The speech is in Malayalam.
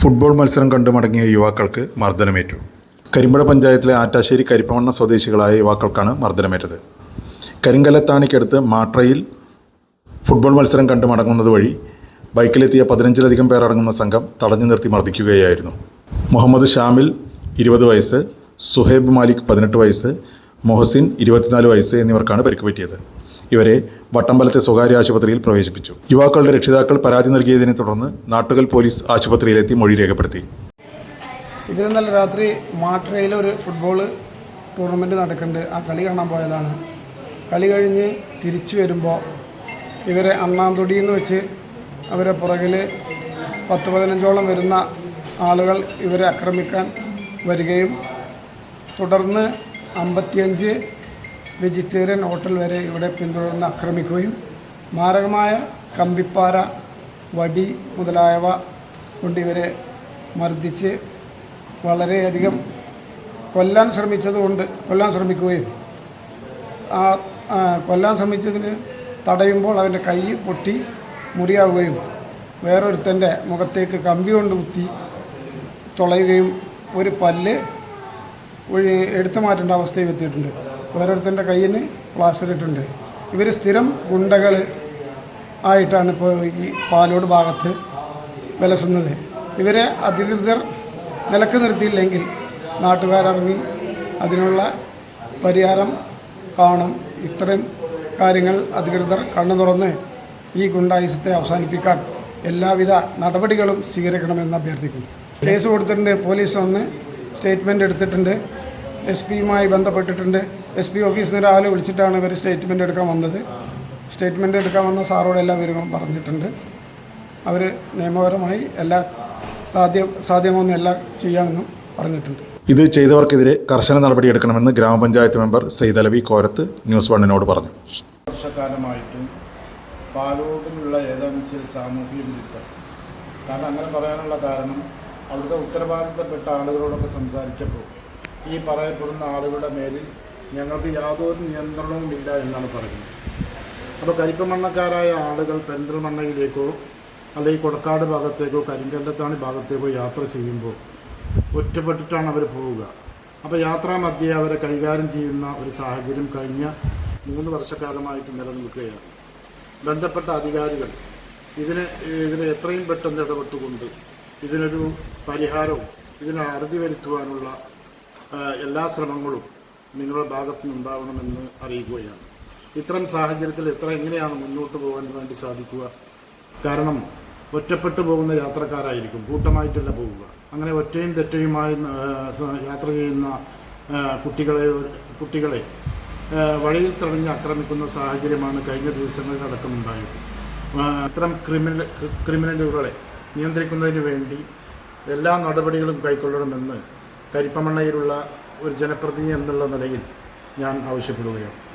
ഫുട്ബോൾ മത്സരം കണ്ടു മടങ്ങിയ യുവാക്കൾക്ക് മർദ്ദനമേറ്റു. കരിമ്പുഴ പഞ്ചായത്തിലെ ആറ്റാശ്ശേരി കരിപ്പമണ്ണ സ്വദേശികളായ യുവാക്കൾക്കാണ് മർദ്ദനമേറ്റത്. കരിങ്കലത്താണിക്കടുത്ത് മാട്രയിൽ ഫുട്ബോൾ മത്സരം കണ്ടു മടങ്ങുന്നത് വഴി ബൈക്കിലെത്തിയ പതിനഞ്ചിലധികം പേർ അടങ്ങുന്ന സംഘം തടഞ്ഞു നിർത്തി മർദ്ദിക്കുകയായിരുന്നു. മുഹമ്മദ് ഷാമിൽ ഇരുപത് വയസ്സ് സുഹേബ് മാലിക് പതിനെട്ട് വയസ്സ് മൊഹസിൻ ഇരുപത്തിനാല് വയസ്സ് എന്നിവർക്കാണ് പരിക്ക് പറ്റിയത്. ഇവരെ വട്ടമ്പലത്തെ സ്വകാര്യ ആശുപത്രിയിൽ പ്രവേശിപ്പിച്ചു. യുവാക്കളുടെ രക്ഷിതാക്കൾ പരാതി നൽകിയതിനെ തുടർന്ന് നാട്ടുകൽ പോലീസ് ആശുപത്രിയിലെത്തി മൊഴി രേഖപ്പെടുത്തി. ഇതിനെന്നല്ല രാത്രി മാട്രയിൽ ഒരു ഫുട്ബോൾ ടൂർണമെന്റ് നടക്കുന്നുണ്ട്. ആ കളി കാണാൻ പോയതാണ്. കളി കഴിഞ്ഞ് തിരിച്ചു വരുമ്പോൾ ഇവരെ അണ്ണാന്തൊടിയെന്ന് വെച്ച് അവരെ പുറകിൽ പത്ത് പതിനഞ്ചോളം വരുന്ന ആളുകൾ ഇവരെ ആക്രമിക്കാൻ വരികയും തുടർന്ന് അമ്പത്തിയഞ്ച് വെജിറ്റേറിയൻ ഹോട്ടൽ വരെ ഇവിടെ പിന്തുടർന്ന് ആക്രമിക്കുകയും മാരകമായ കമ്പിപ്പാര വടി മുതലായവ കൊണ്ട് ഇവരെ മർദ്ദിച്ച് വളരെയധികം കൊല്ലാൻ ശ്രമിച്ചതുകൊണ്ട് കൊല്ലാൻ ശ്രമിക്കുകയും ആ കൊല്ലാൻ ശ്രമിച്ചതിന് തടയുമ്പോൾ അവന്റെ കൈ പൊട്ടി മുറിയാവുകയും വേറൊരുത്തന്റെ മുഖത്തേക്ക് കമ്പി കൊണ്ട് കുത്തി തുളയുകയും ഒരു പല്ല് എടുത്തു മാറ്റേണ്ട അവസ്ഥയിൽ എത്തിയിട്ടുണ്ട്. വേറൊരുത്തന്റെ കയ്യിന് പ്ലാസ്റ്റർ ഇട്ടുണ്ട് ഇവർ സ്ഥിരം ഗുണ്ടകൾ ആയിട്ടാണ് ഇപ്പോൾ ഈ പാലോട് ഭാഗത്ത് വിലസുന്നത്. ഇവരെ അധികൃതർ നിലയ്ക്ക് നിർത്തിയില്ലെങ്കിൽ നാട്ടുകാരിറങ്ങി അതിനുള്ള പരിഹാരം കാണും. ഇത്തരം കാര്യങ്ങൾ അധികൃതർ കണ്ണു തുറന്ന് ഈ ഗുണ്ടായുസത്തെ അവസാനിപ്പിക്കാൻ എല്ലാവിധ നടപടികളും സ്വീകരിക്കണമെന്ന് അഭ്യർത്ഥിക്കുന്നു. കേസ് കൊടുത്തിട്ടുണ്ട് പോലീസ് വന്ന് സ്റ്റേറ്റ്മെന്റ് എടുത്തിട്ടുണ്ട് എസ് പിയുമായി ബന്ധപ്പെട്ടിട്ടുണ്ട്. എസ് പി ഓഫീസിൽ നിന്ന് രാവിലെ വിളിച്ചിട്ടാണ് ഇവർ സ്റ്റേറ്റ്മെന്റ് എടുക്കാൻ വന്നത്. സ്റ്റേറ്റ്മെന്റ് എടുക്കാൻ വന്ന സാറോട് എല്ലാ വിവരങ്ങളും പറഞ്ഞിട്ടുണ്ട്. അവർ നിയമപരമായി എല്ലാ സാധ്യ സാധ്യമൊന്നും എല്ലാം ചെയ്യാമെന്നും പറഞ്ഞിട്ടുണ്ട്. ഇത് ചെയ്തവർക്കെതിരെ കർശന നടപടിയെടുക്കണമെന്ന് ഗ്രാമപഞ്ചായത്ത് മെമ്പർ സെയ്തലവി കോരത്ത് ന്യൂസ് വണ്ണിനോട് പറഞ്ഞു. വർഷക്കാലമായിട്ടും പാലോടിലുള്ള ഏതാനും ചില സാമൂഹിക വിരുദ്ധം കാരണം അങ്ങനെ പറയാനുള്ള കാരണം അവിടുത്തെ ഉത്തരവാദിത്തപ്പെട്ട ആളുകളോടൊക്കെ സംസാരിച്ചപ്പോൾ ഈ പറയപ്പെടുന്ന ആളുകളുടെ മേലിൽ ഞങ്ങൾക്ക് യാതൊരു നിയന്ത്രണവും ഇല്ല എന്നാണ് പറയുന്നത്. അപ്പോൾ കരിപ്പമണ്ണക്കാരായ ആളുകൾ പെരിന്തൽമണ്ണയിലേക്കോ അല്ലെങ്കിൽ കൊടക്കാട് ഭാഗത്തേക്കോ കരിങ്കല്ലത്താണി ഭാഗത്തേക്കോ യാത്ര ചെയ്യുമ്പോൾ ഒറ്റപ്പെട്ടിട്ടാണ് അവർ പോവുക. അപ്പോൾ യാത്രാ മധ്യേ അവരെ കൈകാര്യം ചെയ്യുന്ന ഒരു സാഹചര്യം കഴിഞ്ഞ മൂന്ന് വർഷക്കാലമായിട്ട് നിലനിൽക്കുകയാണ്. ബന്ധപ്പെട്ട അധികാരികൾ ഇതിന് ഇതിന് എത്രയും പെട്ടെന്ന് ഇടപെട്ടുകൊണ്ട് ഇതിനൊരു പരിഹാരവും ഇതിനെ അറുതി വരുത്തുവാനുള്ള എല്ലാ ശ്രമങ്ങളും നിങ്ങളുടെ ഭാഗത്തു നിന്നുണ്ടാവണമെന്ന് അറിയിക്കുകയാണ് ഇത്തരം സാഹചര്യത്തിൽ എത്ര എങ്ങനെയാണ് മുന്നോട്ട് പോകാൻ വേണ്ടി സാധിക്കുക? കാരണം ഒറ്റപ്പെട്ടു പോകുന്ന യാത്രക്കാരായിരിക്കും കൂട്ടമായിട്ടല്ല പോവുക. അങ്ങനെ ഒറ്റയും തെറ്റയുമായി യാത്ര ചെയ്യുന്ന കുട്ടികളെ കുട്ടികളെ വഴിയിൽ തടഞ്ഞ് ആക്രമിക്കുന്ന സാഹചര്യമാണ് കഴിഞ്ഞ ദിവസങ്ങളിൽ അടക്കമുണ്ടായത് ഇത്തരം ക്രിമിനൽ ക്രിമിനലുകളെ നിയന്ത്രിക്കുന്നതിന് വേണ്ടി എല്ലാ നടപടികളും കൈക്കൊള്ളണമെന്ന് കരിപ്പമണ്ണയിലുള്ള ഒരു ജനപ്രതിനിധി എന്നുള്ള നിലയിൽ ഞാൻ ആവശ്യപ്പെടുകയാണ്.